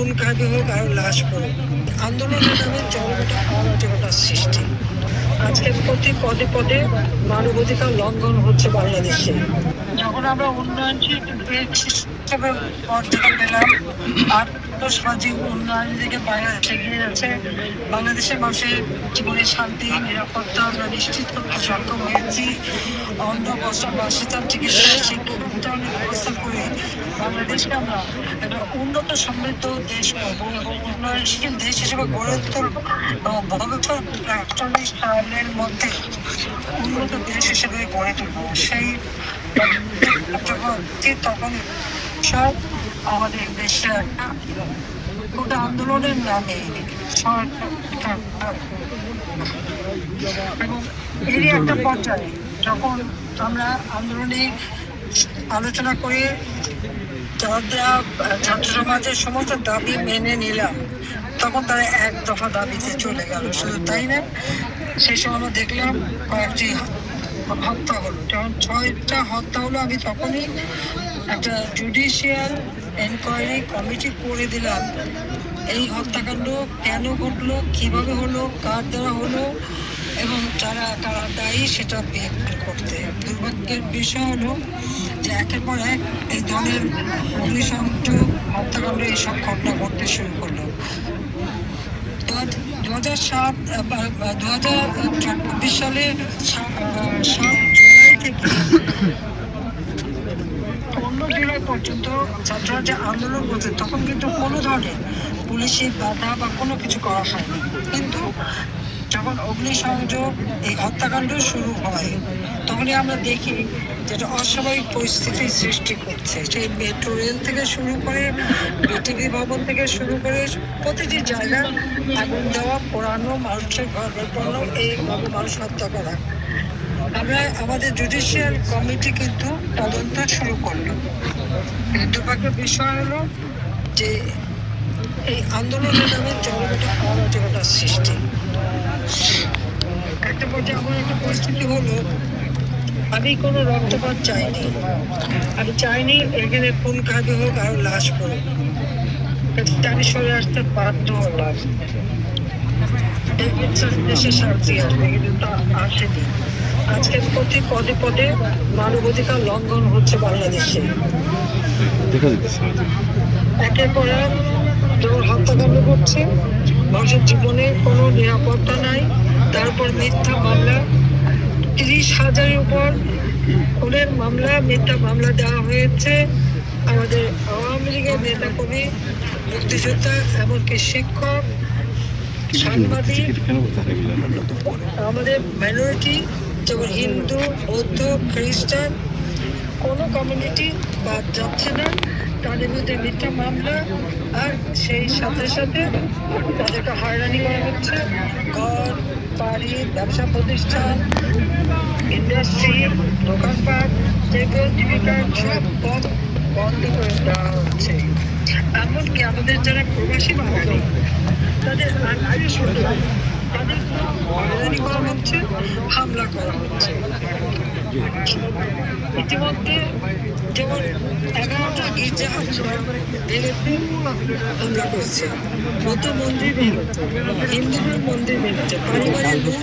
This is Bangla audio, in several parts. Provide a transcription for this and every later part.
খুন খাবি হোক আর লাশ পড়ে। আন্দোলনের নামে জনগণটা অরাজকতার সৃষ্টি। আজকে প্রতি পদে পদে মানবাধিকার লঙ্ঘন হচ্ছে বাংলাদেশে। যখন আমরা উন্নয়নশীল হিসেবে মর্যাদা পেলাম আত্মসামাজিক উন্নয়ন দিকে বাংলাদেশ এগিয়ে যাচ্ছে। বাংলাদেশের মানুষের জীবনের শান্তি, নিরাপত্তা, আমরা নিশ্চিত করতে সক্ষম হয়েছি। অন্ধ বস্ত্র বাসস্থান চিকিৎসা শিক্ষা উন্নয়নের ব্যবস্থা করে বাংলাদেশকে আমরা একটা উন্নত সমৃদ্ধ দেশ উন্নয়নশীল দেশ হিসেবে গড়ে তুলবো এবং একচল্লিশ সালের মধ্যে উন্নত দেশ হিসেবে গড়ে তুলবো। সেই যখন তখন সব আমাদের দেশে একটা গোটা আন্দোলনের নামে সরকার এবং এরই একটা পর্যায়ে যখন আমরা আন্দোলনে আলোচনা করে যারা ছাত্র সমাজের সমস্ত দাবি মেনে নিলাম, তখন তারা এক দফা দাবিতে চলে গেল। শুধু তাই না, সেই সময় আমরা দেখলাম কয়েকটি হত্যা হলো। যখন ছয়টা হত্যা হলো, আমি তখনই একটা জুডিশিয়াল এনকোয়ারি কমিটি করে দিলাম। এই হত্যাকাণ্ড কেন ঘটলো, কীভাবে হলো, কার দ্বারা হলো, এবং যারা, কারা দায়ী সেটা বের করতে। দুর্ভাগ্যের বিষয় হলো যে একের পর এক এই ধরনের অগ্নিসংযোগ হত্যাকাণ্ড এইসব ঘটনা ঘটতে শুরু করল। দু হাজার সাত দু হাজার চব্বিশ সালের সা- সাত জুলাই থেকে জুলাই পর্যন্ত ছাত্ররা যে আন্দোলন করছে, তখন কিন্তু কোনো ধরনের পুলিশি বাধা বা কোনো কিছু করা হয়নি। কিন্তু যখন অগ্নিসংযোগ, এই হত্যাকাণ্ড শুরু হয়, তখনই আমরা দেখি যেটা অস্বাভাবিক পরিস্থিতি সৃষ্টি করছে। সেই মেট্রো রেল থেকে শুরু করে, বিটিভি ভবন থেকে শুরু করে প্রতিটি জায়গায় আগুন দেওয়া, পোড়ানো, মানুষের ঘর বের এই মানুষ হত্যা করা। আমরা আমাদের জুডিশিয়াল কমিটি কিন্তু তদন্ত শুরু করল। দুর্ভাগ্যের বিষয় হলো যে এই আন্দোলনের নামে জনগণটা অরাজকতার সৃষ্টি। একটা পর্যায়ে আমার একটা পরিস্থিতি হলো, আমি কোনো রক্তপাত চাইনি। আমি চাইনি এখানে কোন কাজে হোক আর লাশ করুক আমি সরে আসতে বাধ্য হলাম। দেশের শান্তি আসবে কিন্তু তা আসেনি। আজকে প্রতি পদে পদে মানবাধিকার লঙ্ঘন হচ্ছে বাংলাদেশে। একের পর এক যেমন হত্যাকাণ্ড করছে মানুষের জীবনে কোনো নিরাপত্তা নাই। তারপর মিথ্যা মামলা। তিরিশ হাজারের উপর খুনের মামলা মিথ্যা মামলা দেওয়া হয়েছে। আমাদের আওয়ামী লীগের নেতা কর্মী মুক্তিযোদ্ধা এমনকি শিক্ষক সাংবাদিক আমাদের মাইনরিটি যেমন হিন্দু, বৌদ্ধ, খ্রিস্টান কোনো কমিউনিটি বাদ যাচ্ছে না। তাদের মধ্যে মিথ্যা মামলা আর সেই সাথে সাথে তাদেরকে হয়রানি করা হচ্ছে। ঘর, বাড়ি, ব্যবসা প্রতিষ্ঠান ইন্ডাস্ট্রি দোকানপাট, যেগুলো জীবিকা সব পথ বন্ধ করে দেওয়া হচ্ছে। এমনকি আমাদের যারা প্রবাসী বাঙালি, তাদের আত্মীয় স্বজন, তাদের হামলা করা হচ্ছে। ইতিমধ্যে যেমন এগারোটা গির্জা হামলা করেছে। কত মন্দির হিন্দুদের মন্দির ভেঙেছে পারিবারিক লোক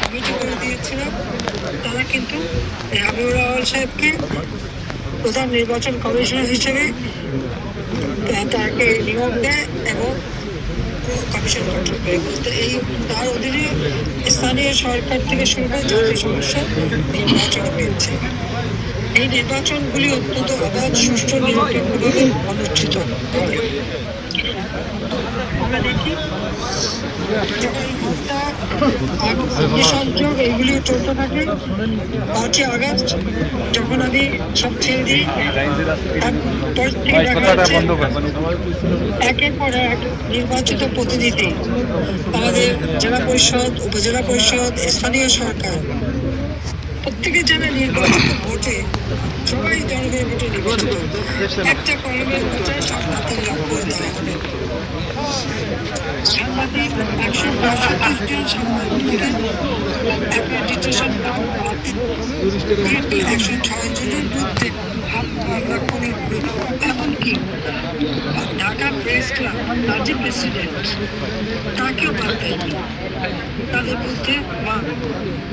কমিটি করে দিয়েছিলাম। তারা কিন্তু হাবিবুল আওয়াল সাহেবকে প্রধান নির্বাচন কমিশনার হিসেবে তাকে নিয়োগ দেয় এবং কমিশন গঠন করে। বলতে এই তার অধীনে স্থানীয় সরকার থেকে শুরু করে জাতীয় সমস্যা নির্বাচন পেয়েছে এই নির্বাচনগুলি অত্যন্ত অবাধ সুষ্ঠু, নিরপেক্ষভাবে অনুষ্ঠিত হবে। আমরা দেখি আগস্ট যখন আমি সব দিই একের পর এক নির্বাচিত প্রতিনিধি আমাদের জেলা পরিষদ উপজেলা পরিষদ স্থানীয় সরকার প্রত্যেকের যেন নির্বাচিত ভোটে, সবাই জনগণের ভোটে নির্বাচিত একটা কলমের ভোটে সব লাভ করে দেওয়া হবে। সাংবাদিক, একশো পঁয়ষট্টি জন সাংবাদিকের অ্যাক্রেডিটেশন একশো ছয় জনের বিরুদ্ধে মামলা করে এমনকি প্রেসিডেন্ট তাকেও বাদ দেয়নি তাদের মা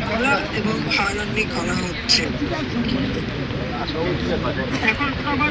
মামলা এবং হয়রানি করা হচ্ছে। এখন আবার